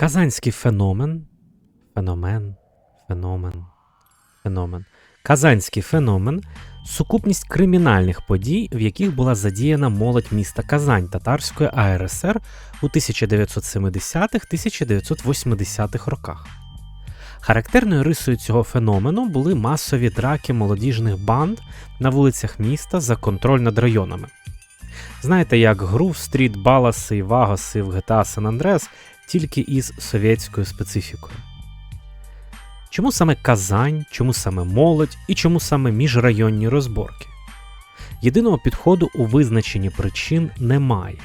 Казанський феномен, феномен, феномен, феномен. Казанський феномен сукупність кримінальних подій, в яких була задіяна молодь міста Казань Татарської АРСР у 1970-1980-х роках. Характерною рисою цього феномену були масові драки молодіжних банд на вулицях міста за контроль над районами. Знаєте, як Грув, Стріт, Баласи і Вагаси в GTA San Andreas, тільки із совєтською специфікою. Чому саме Казань, чому саме молодь і чому саме міжрайонні розборки? Єдиного підходу у визначенні причин немає.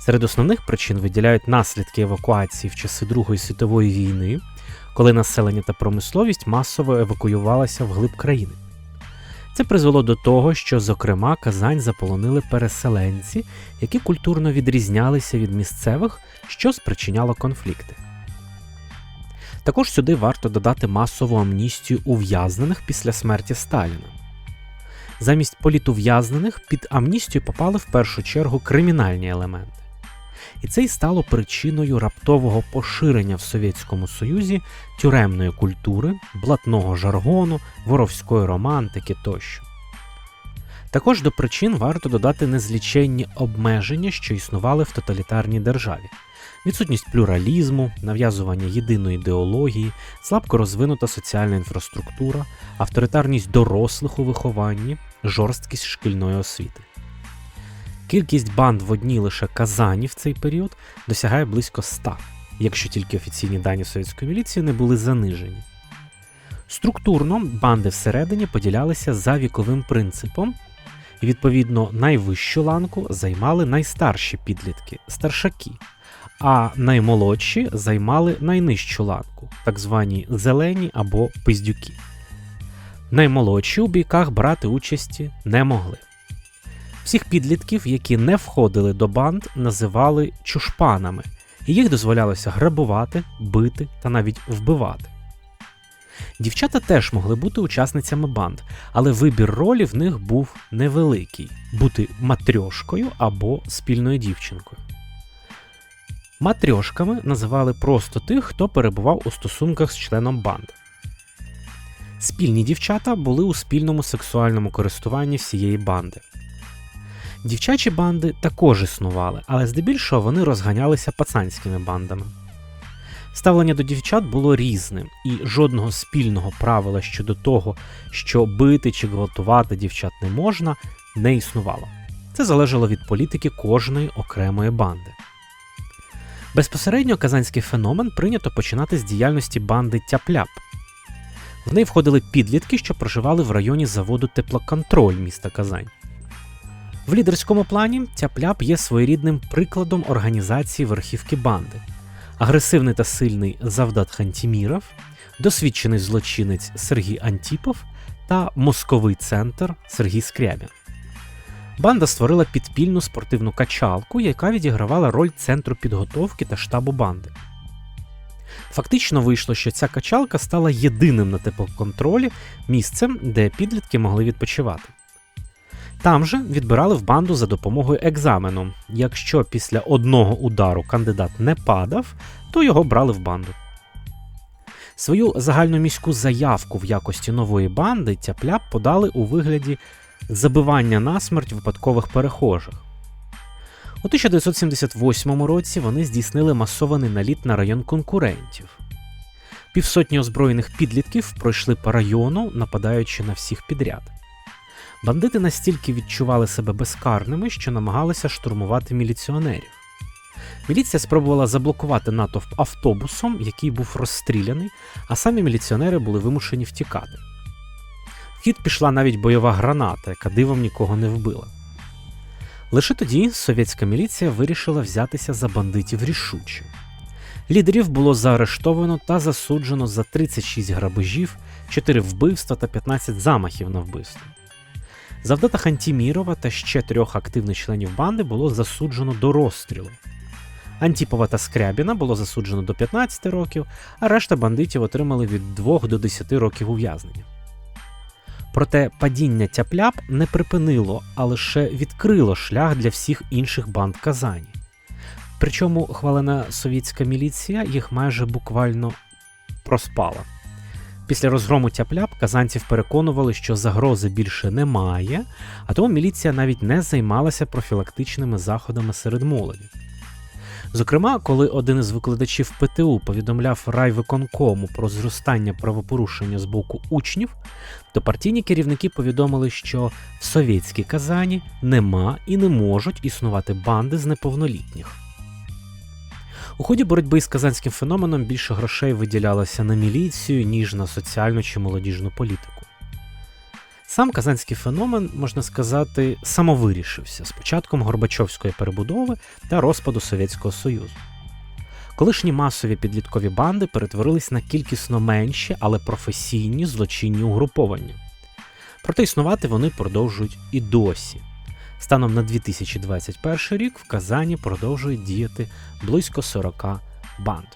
Серед основних причин виділяють наслідки евакуації в часи Другої світової війни, коли населення та промисловість масово евакуювалися вглиб країни. Це призвело до того, що, зокрема, Казань заполонили переселенці, які культурно відрізнялися від місцевих, що спричиняло конфлікти. Також сюди варто додати масову амністію ув'язнених після смерті Сталіна. Замість політув'язнених під амністію попали в першу чергу кримінальні елементи. І це й стало причиною раптового поширення в Совєтському Союзі тюремної культури, блатного жаргону, воровської романтики тощо. Також до причин варто додати незліченні обмеження, що існували в тоталітарній державі, відсутність плюралізму, нав'язування єдиної ідеології, слабко розвинута соціальна інфраструктура, авторитарність дорослих у вихованні, жорсткість шкільної освіти. Кількість банд в одній лише Казані в цей період досягає близько 100, якщо тільки офіційні дані совєтської міліції не були занижені. Структурно банди всередині поділялися за віковим принципом, і, відповідно, найвищу ланку займали найстарші підлітки старшаки, а наймолодші займали найнижчу ланку, так звані зелені або пиздюки. Наймолодші у бійках брати участі не могли. Всіх підлітків, які не входили до банд, називали чушпанами, і їх дозволялося грабувати, бити та навіть вбивати. Дівчата теж могли бути учасницями банд, але вибір ролі в них був невеликий бути матрьошкою або спільною дівчинкою. Матрьошками називали просто тих, хто перебував у стосунках з членом банди. Спільні дівчата були у спільному сексуальному користуванні всієї банди. Дівчачі банди також існували, але здебільшого вони розганялися пацанськими бандами. Ставлення до дівчат було різним, і жодного спільного правила щодо того, що бити чи гвалтувати дівчат не можна, не існувало. Це залежало від політики кожної окремої банди. Безпосередньо казанський феномен прийнято починати з діяльності банди Тяпляп. В неї входили підлітки, що проживали в районі заводу Теплоконтроль міста Казань. В лідерському плані Тяпляп є своєрідним прикладом організації верхівки банди. Агресивний та сильний Завдат Хантіміров, досвідчений злочинець Сергій Антіпов та мозковий центр Сергій Скрябін. Банда створила підпільну спортивну качалку, яка відігравала роль центру підготовки та штабу банди. Фактично вийшло, що ця качалка стала єдиним на теплоконтролі місцем, де підлітки могли відпочивати. Там же відбирали в банду за допомогою екзамену. Якщо після одного удару кандидат не падав, то його брали в банду. Свою загальноміську заявку в якості нової банди тяпляп подали у вигляді забивання насмерть випадкових перехожих. У 1978 році вони здійснили масований наліт на район конкурентів. Півсотні озброєних підлітків пройшли по району, нападаючи на всіх підряд. Бандити настільки відчували себе безкарними, що намагалися штурмувати міліціонерів. Міліція спробувала заблокувати натовп автобусом, який був розстріляний, а самі міліціонери були вимушені втікати. В хід пішла навіть бойова граната, яка дивом нікого не вбила. Лише тоді совєтська міліція вирішила взятися за бандитів рішуче. Лідерів було заарештовано та засуджено за 36 грабежів, 4 вбивства та 15 замахів на вбивство. Завдата Хантімірова та ще трьох активних членів банди було засуджено до розстрілу. Антіпова та Скрябіна було засуджено до 15 років, а решта бандитів отримали від 2 до 10 років ув'язнення. Проте падіння тяпляп не припинило, а лише відкрило шлях для всіх інших банд Казані. Причому хвалена совєтська міліція їх майже буквально проспала. Після розгрому тяп-ляп казанців переконували, що загрози більше немає, а тому міліція навіть не займалася профілактичними заходами серед молоді. Зокрема, коли один із викладачів ПТУ повідомляв райвиконкому про зростання правопорушення з боку учнів, то партійні керівники повідомили, що в совєтській Казані нема і не можуть існувати банди з неповнолітніх. У ході боротьби з казанським феноменом більше грошей виділялося на міліцію, ніж на соціальну чи молодіжну політику. Сам казанський феномен, можна сказати, самовирішився з початком Горбачовської перебудови та розпаду Совєтського Союзу. Колишні масові підліткові банди перетворились на кількісно менші, але професійні злочинні угруповання. Проте існувати вони продовжують і досі. Станом на 2021 рік в Казані продовжує діяти близько 40 банд.